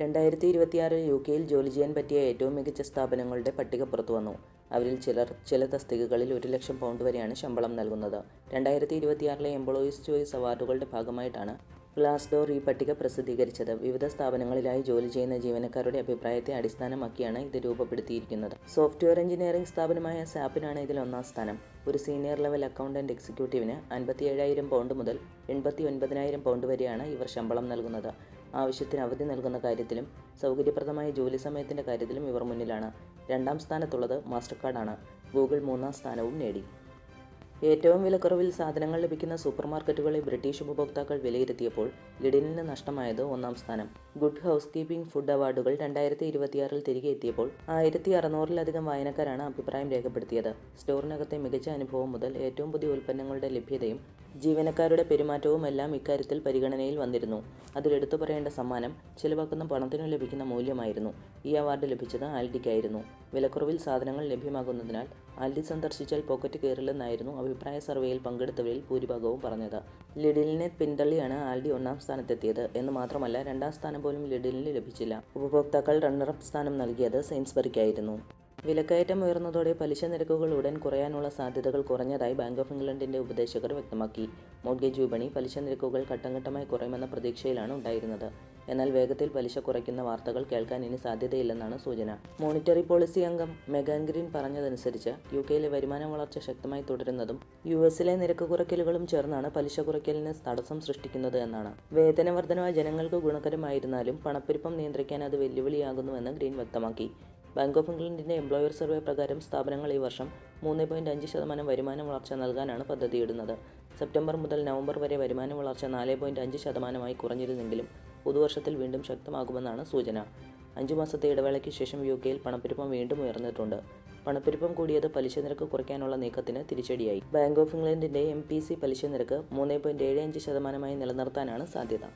രണ്ടായിരത്തി ഇരുപത്തിയാറിൽ യു കെയിൽ ജോലി ചെയ്യാൻ പറ്റിയ ഏറ്റവും മികച്ച സ്ഥാപനങ്ങളുടെ പട്ടിക പുറത്തു വന്നു. അവരിൽ ചിലർ ചില തസ്തികകളിൽ ഒരു ലക്ഷം പൗണ്ട് വരെയാണ് ശമ്പളം നൽകുന്നത്. രണ്ടായിരത്തി ഇരുപത്തിയാറിലെ എംപ്ലോയീസ് ചോയ്സ് അവാർഡുകളുടെ ഭാഗമായിട്ടാണ് ഗ്ലാസ്ഡോർ ഈ പട്ടിക പ്രസിദ്ധീകരിച്ചത്. വിവിധ സ്ഥാപനങ്ങളിലായി ജോലി ചെയ്യുന്ന ജീവനക്കാരുടെ അഭിപ്രായത്തെ അടിസ്ഥാനമാക്കിയാണ് ഇത് രൂപപ്പെടുത്തിയിരിക്കുന്നത്. സോഫ്റ്റ്വെയർ എഞ്ചിനീയറിംഗ് സ്ഥാപനമായ സാപ്പിനാണ് ഇതിൽ ഒന്നാം സ്ഥാനം. ഒരു സീനിയർ ലെവൽ അക്കൗണ്ടന്റ് എക്സിക്യൂട്ടീവിന് അൻപത്തി ഏഴായിരം പൗണ്ട് മുതൽ എൺപത്തി ഒൻപതിനായിരം പൗണ്ട് വരെയാണ് ഇവർ ശമ്പളം നൽകുന്നത്. ആവശ്യത്തിന് അവധി നൽകുന്ന കാര്യത്തിലും സൗകര്യപ്രദമായ ജോലി സമയത്തിന്റെ കാര്യത്തിലും ഇവർ മുന്നിലാണ്. രണ്ടാം സ്ഥാനത്തുള്ളത് മാസ്റ്റർ കാർഡാണ് ഗൂഗിൾ മൂന്നാം സ്ഥാനവും നേടി. ഏറ്റവും വിലക്കുറവിൽ സാധനങ്ങൾ ലഭിക്കുന്ന സൂപ്പർ മാർക്കറ്റുകളെ ബ്രിട്ടീഷ് ഉപഭോക്താക്കൾ വിലയിരുത്തിയപ്പോൾ ലിഡിലിന് നഷ്ടമായത് ഒന്നാം സ്ഥാനം. ഗുഡ് ഹൗസ് കീപ്പിംഗ് ഫുഡ് അവാർഡുകൾ രണ്ടായിരത്തി ഇരുപത്തിയാറിൽ തിരികെ എത്തിയപ്പോൾ ആയിരത്തി അറുന്നൂറിലധികം വായനക്കാരാണ് അഭിപ്രായം രേഖപ്പെടുത്തിയത്. സ്റ്റോറിനകത്തെ മികച്ച അനുഭവം മുതൽ ഏറ്റവും പുതിയ ഉൽപ്പന്നങ്ങളുടെ ലഭ്യതയും ജീവനക്കാരുടെ പെരുമാറ്റവും എല്ലാം ഇക്കാര്യത്തിൽ പരിഗണനയിൽ വന്നിരുന്നു. അതിലെടുത്തു പറയേണ്ട സമ്മാനം ചിലവാക്കുന്ന പണത്തിനു ലഭിക്കുന്ന മൂല്യമായിരുന്നു. ഈ അവാർഡ് ലഭിച്ചത് ആൽഡിക്കായിരുന്നു. വിലക്കുറവിൽ സാധനങ്ങൾ ലഭ്യമാകുന്നതിനാൽ ആൽഡി സന്ദർശിച്ചാൽ പോക്കറ്റ് കയറില്ലെന്നായിരുന്നു അഭിപ്രായ സർവേയിൽ പങ്കെടുത്തവരിൽ ഭൂരിഭാഗവും പറഞ്ഞത്. ലിഡിലിനെ പിന്തള്ളിയാണ് ആൽഡി ഒന്നാം സ്ഥാനത്തെത്തിയത് എന്ന് മാത്രമല്ല രണ്ടാം സ്ഥാനം പോലും ലിഡിലിന് ലഭിച്ചില്ല. ഉപഭോക്താക്കൾ റണ്ണറപ്പ് സ്ഥാനം നൽകിയത് സെയിൻസ്ബറിക്കായിരുന്നു വിലക്കയറ്റം ഉയർന്നതോടെ പലിശ നിരക്കുകൾ ഉടൻ കുറയാനുള്ള സാധ്യതകൾ കുറഞ്ഞതായി ബാങ്ക് ഓഫ് ഇംഗ്ലണ്ടിന്റെ ഉപദേശകർ വ്യക്തമാക്കി. മോർഗേജ് വിപണി പലിശ നിരക്കുകൾ ഘട്ടംഘട്ടമായി കുറയുമെന്ന പ്രതീക്ഷയിലാണ് ഉണ്ടായിരുന്നത്. എന്നാൽ വേഗത്തിൽ പലിശ കുറയ്ക്കുന്ന വാർത്തകൾ കേൾക്കാൻ ഇനി സാധ്യതയില്ലെന്നാണ് സൂചന. മോണിറ്ററി പോളിസി അംഗം മെഗാൻ ഗ്രീൻ പറഞ്ഞതനുസരിച്ച് യു കെയിലെ വരുമാന വളർച്ച ശക്തമായി തുടരുന്നതും യു എസിലെ നിരക്ക് കുറയ്ക്കലുകളും ചേർന്നാണ് പലിശ കുറയ്ക്കലിന് തടസ്സം സൃഷ്ടിക്കുന്നത് എന്നാണ്. വേതന വർധനവ് ജനങ്ങൾക്ക് ഗുണകരമായിരുന്നാലും പണപ്പെരുപ്പം നിയന്ത്രിക്കാൻ അത് വെല്ലുവിളിയാകുന്നുവെന്ന് ഗ്രീൻ വ്യക്തമാക്കി. ബാങ്ക് ഓഫ് ഇംഗ്ലണ്ടിന്റെ എംപ്ലോയർ സർവേ പ്രകാരം സ്ഥാപനങ്ങൾ ഈ വർഷം മൂന്ന് പോയിന്റ് അഞ്ച് ശതമാനം വരുമാന വളർച്ച നൽകാനാണ് പദ്ധതിയിടുന്നത്. സെപ്റ്റംബർ മുതൽ നവംബർ വരെ വരുമാന വളർച്ച നാല് പോയിന്റ് അഞ്ച് ശതമാനമായി കുറഞ്ഞിരുന്നെങ്കിലും പുതുവർഷത്തിൽ വീണ്ടും ശക്തമാകുമെന്നാണ് സൂചന. അഞ്ചു മാസത്തെ ഇടവേളയ്ക്ക് ശേഷം യു കെയിൽ പണപ്പെരുപ്പം വീണ്ടും ഉയർന്നിട്ടുണ്ട്. പണപ്പെരുപ്പം കൂടിയത് പലിശ നിരക്ക് കുറയ്ക്കാനുള്ള നീക്കത്തിന് തിരിച്ചടിയായി. ബാങ്ക് ഓഫ് ഇംഗ്ലണ്ടിന്റെ എം പി സി പലിശ നിരക്ക് മൂന്ന് പോയിന്റ് ഏഴ് അഞ്ച് ശതമാനമായി നിലനിർത്താനാണ് സാധ്യത.